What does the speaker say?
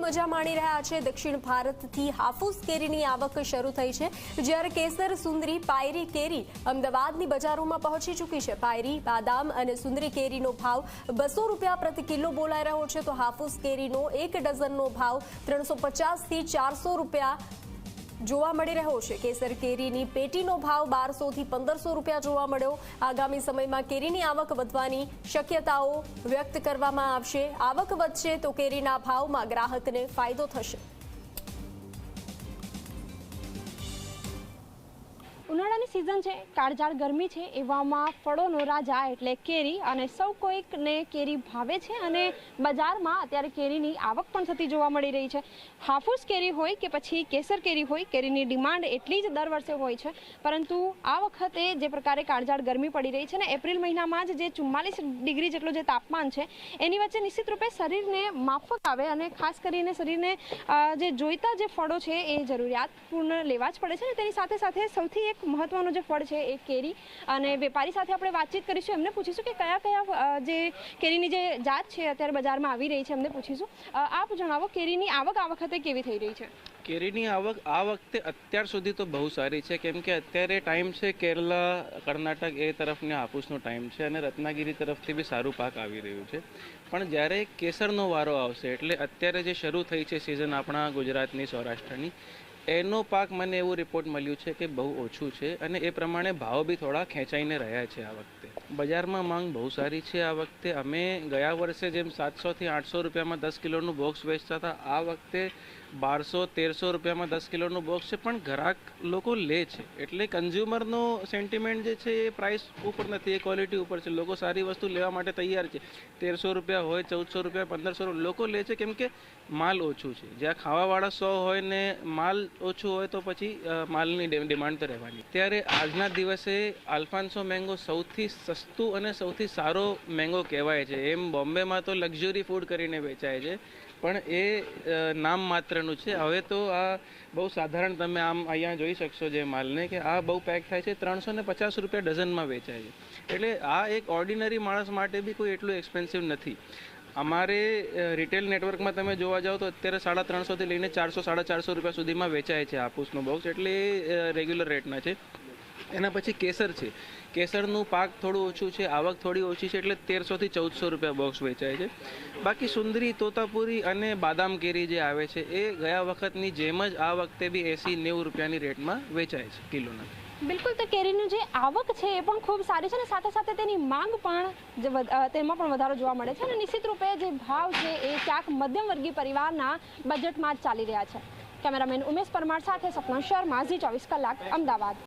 મજા માણી રહ્યા છે. દક્ષિણ ભારતથી હાફૂસ કેરીની આવક શરૂ થઈ છે. જ્યારે કેસર, સુંદરી, પાયરી કેરી અમદાવાદની બજારોમાં પહોંચી ચૂકી છે. પાયરી, બાદામ અને સુંદરી કેરીનો ભાવ બસો રૂપિયા પ્રતિ કિલો બોલાઈ રહ્યો છે. તો હાફૂસ કેરીનો એક ડઝનનો ભાવ ત્રણસો પચાસથી ચારસો રૂપિયા જોવા મળી રહ્યો છે. કેસર કેરીની પેટીનો ભાવ બારસોથી પંદરસો રૂપિયા જોવા મળ્યો. આગામી સમયમાં કેરીની આવક વધવાની શક્યતાઓ વ્યક્ત કરવામાં આવશે. આવક વધશે તો કેરીના ભાવમાં ગ્રાહકને ફાયદો થશે. ઉનાળાની સિઝન છે, કાળઝાળ ગરમી છે, એવામાં ફળોનો રાજા એટલે કેરી અને સૌ કોઈકને કેરી ભાવે છે અને બજારમાં અત્યારે કેરીની આવક પણ થતી જોવા મળી રહી છે. હાફૂસ કેરી હોય કે પછી કેસર કેરી હોય, કેરીની ડિમાન્ડ એટલી જ દર વર્ષે હોય છે, પરંતુ આ વખતે જે પ્રકારે કાળઝાળ ગરમી પડી રહી છે ને, એપ્રિલ મહિનામાં જ જે ચુમ્માલીસ ડિગ્રી જેટલું જે તાપમાન છે, એની વચ્ચે નિશ્ચિત રૂપે શરીરને માફક આવે અને ખાસ કરીને શરીરને જે જોઈતા જે ફળો છે એ જરૂરિયાતપૂર્ણ લેવા જ પડે છે ને, તેની સાથે સાથે સૌથી એક મહત્વનું જે ફળ છે એ કેરી અને વેપારી સાથે આપણે વાતચીત કરીશું. એમને પૂછીશું કે કયા કયા જે કેરીની જે જાત છે અત્યારે બજારમાં આવી રહી છે, એમને પૂછીશું. આપ જણાવો, કેરીની આવક આ વખતે કેવી થઈ રહી છે? કેરીની આવક આ વખતે અત્યાર સુધી તો બહુ સારી છે. કેમ કે અત્યારે ટાઈમ છે કેરલા, કર્ણાટક એ તરફને હાપૂસનો ટાઈમ છે અને રત્નાગીરી તરફથી બી સારું પાક આવી રહ્યું છે. પણ જ્યારે કેસરનો વારો આવશે, એટલે અત્યારે જે શરૂ થઈ છે સિઝન આપણા ગુજરાતની, સૌરાષ્ટ્રની એનો પાક મને એવું રિપોર્ટ મળ્યું છે કે બહુ ઓછું છે અને એ પ્રમાણે ભાવ બી થોડા ખેંચાઈને રહ્યા છે આ વખતે. બજારમાં માંગ બહુ સારી છે આ વખતે. અમે ગયા વર્ષે જેમ સાતસોથી આઠસો રૂપિયામાં દસ કિલોનું બોક્સ વેચતા હતા, આ વખતે બારસો, તેરસો રૂપિયામાં દસ કિલોનું બોક્સ છે, પણ ગ્રાહક લોકો લે છે. એટલે કન્ઝ્યુમરનો સેન્ટિમેન્ટ જે છે એ પ્રાઇસ ઉપર નથી, એ ક્વોલિટી ઉપર છે. લોકો સારી વસ્તુ લેવા માટે તૈયાર છે. તેરસો રૂપિયા હોય, ચૌદસો રૂપિયા, પંદરસો લોકો લે છે કેમ કે માલ ઓછું છે. જ્યાં ખાવાવાળા સો હોય ને માલ ઓછું હોય તો પછી માલની ડિમાન્ડ તો રહેવાની. ત્યારે આજના દિવસે આલ્ફાન્સો મેંગો સૌથી સસ્તું અને સૌથી સારો મેંગો કહેવાય છે. એમ બોમ્બેમાં તો લક્ઝરી ફૂડ કરીને વેચાય છે, પણ એ નામ માત્રનું છે. હવે તો આ બહુ સાધારણ તમે આમ અહીંયા જોઈ શકશો જે માલને કે આ બહુ પેક થાય છે, ત્રણસો ને પચાસ રૂપિયા ડઝનમાં વેચાય છે. એટલે આ એક ઓર્ડિનરી માણસ માટે બી કોઈ એટલું એક્સપેન્સિવ નથી. અમારે રિટેલ નેટવર્કમાં તમે જોવા જાઓ તો અત્યારે સાડા ત્રણસોથી લઈને ચારસો, સાડા ચારસો રૂપિયા સુધીમાં વેચાય છે હાપૂસનો બોક્સ એટલે રેગ્યુલર રેટના છે. એના પછી કેસર છે. કેસરનું પાક થોડું ઓછું છે, આવક થોડી ઓછી છે, એટલે તેરસોથી ચૌદસો રૂપિયા બોક્સ વેચાય છે. બાકી સુંદરી, તોતાપુરી અને બાદામ કેરી જે આવે છે, એ ગયા વખતની જેમ જ આ વખતે બી એંસી નેવું રૂપિયાની રેટમાં વેચાય છે કિલોના. બિલકુલ, તો કેરીનું જે આવક છે એ પણ ખૂબ સારી છે અને સાથે સાથે તેની માંગ પણ જે તેમાં પણ વધારો જોવા મળે છે અને નિશ્ચિત રૂપે જે ભાવ છે એ ક્યાંક મધ્યમવર્ગીય પરિવારના બજેટમાં જ ચાલી રહ્યા છે. કેમેરામેન ઉમેશ પરમાર સાથે સપના શર્મા, ઝી ચોવીસ કલાક, અમદાવાદ.